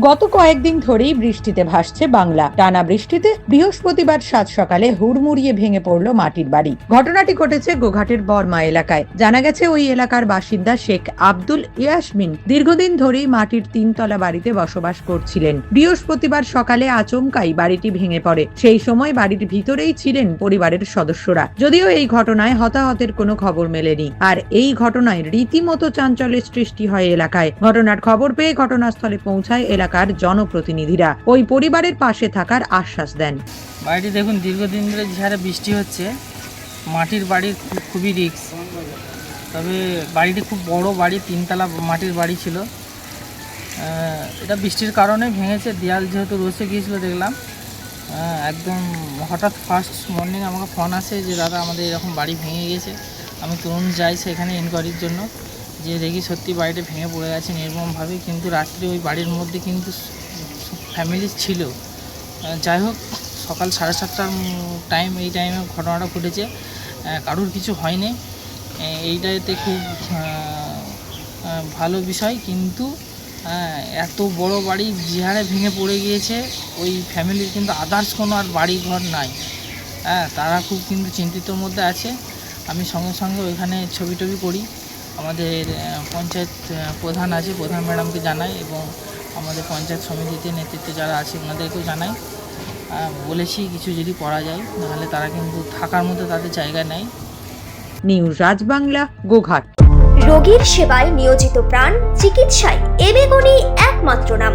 গত কয়েকদিন ধরেই বৃষ্টিতে ভাসছে বাংলা। টানা বৃষ্টিতে বৃহস্পতিবার সাত সকালে হুড়মুড়িয়ে ভেঙে পড়ল মাটির বাড়ি। ঘটনাটি ঘটেছে গোঘাটের বর্মা এলাকায়। জানা গেছে ওই এলাকার বাসিন্দা শেখ আব্দুল ইয়াসমিন দীর্ঘদিন ধরেই মাটির তিনতলা বাড়িতে বসবাস করছিলেন। বৃহস্পতিবার সকালে আচমকাই বাড়িটি ভেঙে পড়ে। সেই সময় বাড়ির ভিতরেই ছিলেন পরিবারের সদস্যরা। যদিও এই ঘটনায় হতাহতের কোনো খবর মেলেনি। আর এই ঘটনায় রীতিমতো চাঞ্চল্যের সৃষ্টি হয় এলাকায়। ঘটনার খবর পেয়ে ঘটনাস্থলে পৌঁছায় এলাকার জনপ্রতিনিধিরা ওই পরিবারের পাশে থাকার আশ্বাস দেন। বাড়িটি দেখুন, দীর্ঘদিন ধরে যে বৃষ্টি হচ্ছে, মাটির খুব- খুবই রিক্স তবে বাড়িটি খুব বড় বাড়ি, তিনতলা মাটির বাড়ি ছিল। এটা বৃষ্টির কারণে ভেঙেছে। দেয়াল যেহেতু রসে গিয়েছিল দেখলাম। একদম হঠাৎ ফার্স্ট মর্নিং আমাকে ফোন আসে যে, দাদা, আমাদের এরকম বাড়ি ভেঙে গেছে। আমি তরুণ যাই সেখানে ইনকোয়ারির জন্য। যে দেখি সত্যি বাড়িটা ভেঙে পড়ে গেছে নির্মমভাবে, কিন্তু রাত্রে ওই বাড়ির মধ্যে কিন্তু ফ্যামিলি ছিল। যাই হোক, সকাল সাড়ে সাতটার টাইম এই টাইমে ঘটনাটা ঘটেছে। কারোর কিছু হয়নি। এইটাতে খুব ভালো বিষয়, কিন্তু এত বড় বাড়ি যে ভেঙে পড়ে গিয়েছে, ওই ফ্যামিলির কিন্তু আদার্স কোনো আর বাড়ি ঘর নাই। হ্যাঁ তারা খুব কিন্তু চিন্তিতর মধ্যে আছে। আমি সঙ্গে সঙ্গে ওইখানে ছবি টবি করি। আমাদের পঞ্চায়েত প্রধান আছে প্রধান ম্যাডামকে জানাই এবং আমাদের পঞ্চায়েত সমিতিতে নেতৃত্বে যারা আছে ওনাদেরকেও জানাই। বলেছি কিছু যদি করা যায় নাহলে তারা কিন্তু থাকার মতো তাদের জায়গা নেই। নিউজ রাজবাংলা গোঘাট। রোগীর সেবায় নিয়োজিত প্রাণ চিকিৎসায় এবেগুনি একমাত্র নাম।